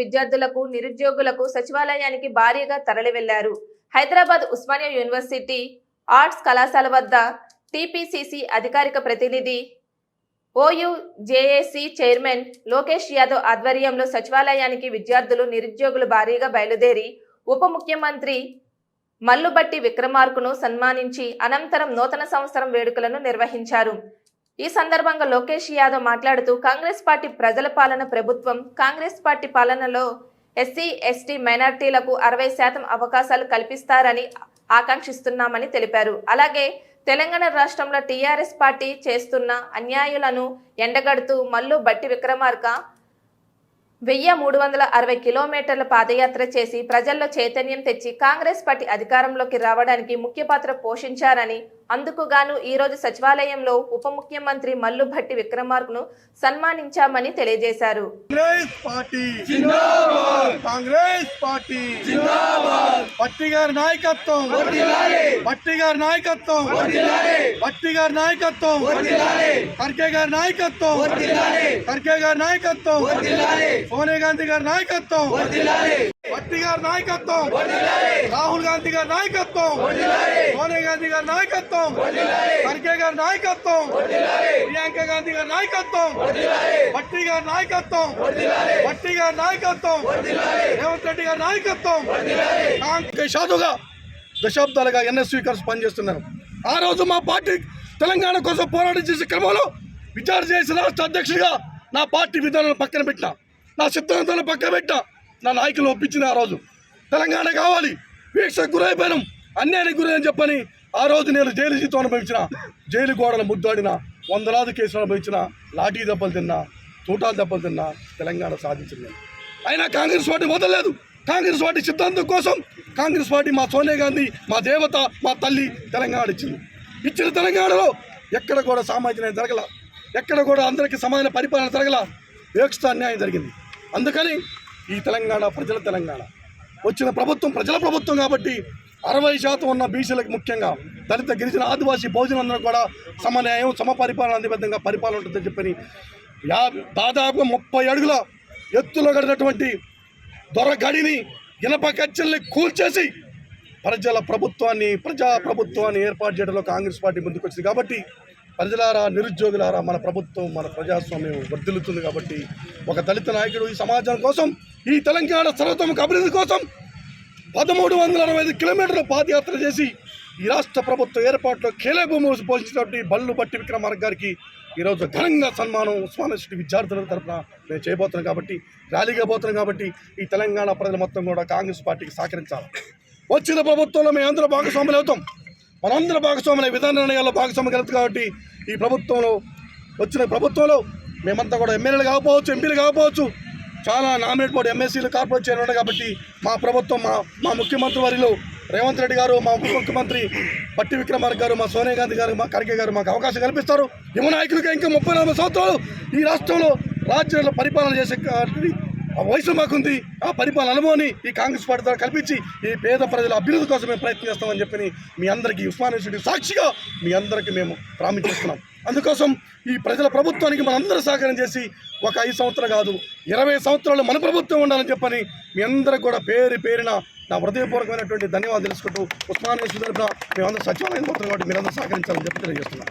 విద్యార్థులకు నిరుద్యోగులకు సచివాలయానికి భారీగా తరలివెళ్ళారు. హైదరాబాద్ ఉస్మానియా యూనివర్సిటీ ఆర్ట్స్ కళాశాల వద్ద టీపీసీసీ అధికారిక ప్రతినిధి OU JAC chairman Lokesh Yadav ఆధ్వర్యంలో సచివాలయానికి విద్యార్థులు నిరుద్యోగులు భారీగా బయలుదేరి ఉప ముఖ్యమంత్రి మల్లుబట్టి విక్రమార్కును సన్మానించి అనంతరం నూతన సంవత్సరం వేడుకలను నిర్వహించారు. ఈ సందర్భంగా లోకేష్ యాదవ్ మాట్లాడుతూ కాంగ్రెస్ పార్టీ ప్రజల పాలన ప్రభుత్వం కాంగ్రెస్ పార్టీ పాలనలో ఎస్సీ ఎస్టీ మైనార్టీలకు అరవై శాతం అవకాశాలు కల్పిస్తారని ఆకాంక్షిస్తున్నామని తెలిపారు. అలాగే తెలంగాణ రాష్ట్రంలో టీఆర్ఎస్ పార్టీ చేస్తున్న అన్యాయులను ఎండగడుతూ మల్లు బట్టి విక్రమార్క వెయ్యి మూడు వందల అరవై కిలోమీటర్ల పాదయాత్ర చేసి ప్రజల్లో చైతన్యం తెచ్చి కాంగ్రెస్ పార్టీ అధికారంలోకి రావడానికి ముఖ్య పాత్ర పోషించారని అందుకు గాను ఈ రోజు సచివాలయంలో ఉప ముఖ్యమంత్రి మల్లు భట్టి విక్రమార్కను సన్మానించామని తెలియజేశారు. కాంగ్రెస్ పార్టీ. పట్టి గారి నాయకత్వం. పట్టి గారి నాయకత్వం. పట్టి గారి నాయకత్వం. ఖర్గే గారి నాయకత్వం. ఖర్గే గారి నాయకత్వం. సోనియా గాంధీ గారి నాయకత్వం. పట్టి గారి నాయకత్వం. రాహుల్ గాంధీ గారి నాయకత్వం. సోనియా గాంధీ గారి నాయకత్వం. ఖర్గే గారి నాయకత్వం. ప్రియాంక గాంధీ గారి నాయకత్వం. పట్టి గారి నాయకత్వం. పట్టి గారి నాయకత్వం. రేవంత్ రెడ్డి గారి నాయకత్వం. సాధుగా దశాబ్దాలుగా ఎన్ఎస్వి కలిసి పనిచేస్తున్నారు. ఆ రోజు మా పార్టీ తెలంగాణ కోసం పోరాటం చేసే క్రమంలో విచారణ చేసి రాష్ట్ర అధ్యక్షుడిగా నా పార్టీ విధానాలను పక్కన పెట్టిన. నా సిద్ధాంతాలను పక్కబెట్ట నా నాయకులు ఒప్పించిన ఆ రోజు. తెలంగాణ కావాలి. వీక్షకు గురైపోయినాం. అన్యాయానికి గురైన చెప్పని ఆ రోజు నేను జైలు జీతం అనుభవించిన జైలు గోడలు ముద్దాడిన వందలాది కేసులు అనుభవించిన లాఠీ దెబ్బలు తిన్నా తూటాలు దెబ్బలు తిన్నా తెలంగాణ సాధించింది అయినా కాంగ్రెస్ పార్టీ వదలలేదు కాంగ్రెస్ పార్టీ సిద్ధాంతం కోసం కాంగ్రెస్ పార్టీ మా సోనియా గాంధీ మా దేవత మా తల్లి తెలంగాణ ఇచ్చింది. ఇచ్చిన తెలంగాణలో ఎక్కడ కూడా సామాజిక న్యాయం జరగల ఎక్కడ కూడా అందరికీ సమాన పరిపాలన జరగల వివక్ష అన్యాయం జరిగింది. అందుకని ఈ తెలంగాణ ప్రజల తెలంగాణ. వచ్చిన ప్రభుత్వం ప్రజల ప్రభుత్వం కాబట్టి అరవై శాతం ఉన్న బీసీలకు ముఖ్యంగా దళిత గిరిజన ఆదివాసీ భోజనందరూ కూడా సమన్యాయం సమపరిపాలన అందే విధంగా పరిపాలన ఉంటుందని చెప్పని యా దాదాపుగా ముప్పై అడుగుల ఎత్తులో కడినటువంటి దొరగడిని ఇనప కచ్చల్ని కూల్చేసి ప్రజల ప్రభుత్వాన్ని ప్రజా ప్రభుత్వాన్ని ఏర్పాటు చేయడంలో కాంగ్రెస్ పార్టీ ముందుకొచ్చింది కాబట్టి ప్రజలారా నిరుద్యోగులారా మన ప్రభుత్వం మన ప్రజాస్వామ్యం వర్ధిల్లుతుంది కాబట్టి ఒక దళిత నాయకుడు ఈ సమాజం కోసం ఈ తెలంగాణ సర్వతోముఖ అభివృద్ధి కోసం పదమూడు వందల అరవై ఐదు కిలోమీటర్ల పాదయాత్ర చేసి ఈ రాష్ట్ర ప్రభుత్వ ఏర్పాటులో కీలభూమి పోషించినటువంటి బళ్ళు బట్టి విక్రమార్క గారికి ఈరోజు ఘనంగా సన్మానం ఉస్మానిస్టి విద్యార్థుల తరఫున మేము చేయబోతున్నాం కాబట్టి ర్యాలీగా పోతున్నాం కాబట్టి ఈ తెలంగాణ ప్రజలు మొత్తం కూడా కాంగ్రెస్ పార్టీకి సహకరించాలి. వచ్చిన ప్రభుత్వంలో మేము అందరూ భాగస్వాములు అవుతాం. మనందరూ భాగస్వాములు విధాన నిర్ణయాల్లో భాగస్వామ్యం కలదు కాబట్టి ఈ ప్రభుత్వంలో వచ్చిన ప్రభుత్వంలో మేమంతా కూడా ఎమ్మెల్యేలు కాకపోవచ్చు ఎంపీలు కాకపోవచ్చు చాలా నామినేట్ బోర్డు ఎమ్మెస్సీలు కార్పొరేట్ చేయడం కాబట్టి మా ప్రభుత్వం మా మా ముఖ్యమంత్రి వారిలో రేవంత్ రెడ్డి గారు మా ఉప ముఖ్యమంత్రి పట్టి విక్రమార్క గారు మా సోనియా గాంధీ గారు మా ఖర్గే గారు మాకు అవకాశం కల్పిస్తారు. యువ నాయకులుగా ఇంకా ముప్పై నలభై సంవత్సరాలు ఈ రాష్ట్రంలో రాజ్యాల్లో పరిపాలన చేసే ఆ వయసు మాకుంది. ఆ పరిపాలన అనుభవాన్ని ఈ కాంగ్రెస్ పార్టీ ద్వారా కల్పించి ఈ పేద ప్రజల అభివృద్ధి కోసం మేము ప్రయత్నం చేస్తామని చెప్పి మీ అందరికీ ఉస్మాన్ యూనివర్సిటీ సాక్షిగా మీ అందరికీ మేము ప్రామిస్ చేస్తున్నాం. అందుకోసం ఈ ప్రజల ప్రభుత్వానికి మనందరూ సహకారం చేసి ఒక ఐదు సంవత్సరాలు కాదు ఇరవై సంవత్సరాలు మన ప్రభుత్వం ఉండాలని చెప్పని మీ అందరికి కూడా పేరు పేరిన నా హృదయపూర్వకమైనటువంటి ధన్యవాదాలు తెలుసుకుంటూ ఉస్మాన్ యూనివర్సిటీ తరఫున మేమందరూ సచివాలయం పోతున్నాం కాబట్టి మీరందరూ సహకరించాలని చెప్పి తెలియజేస్తున్నాను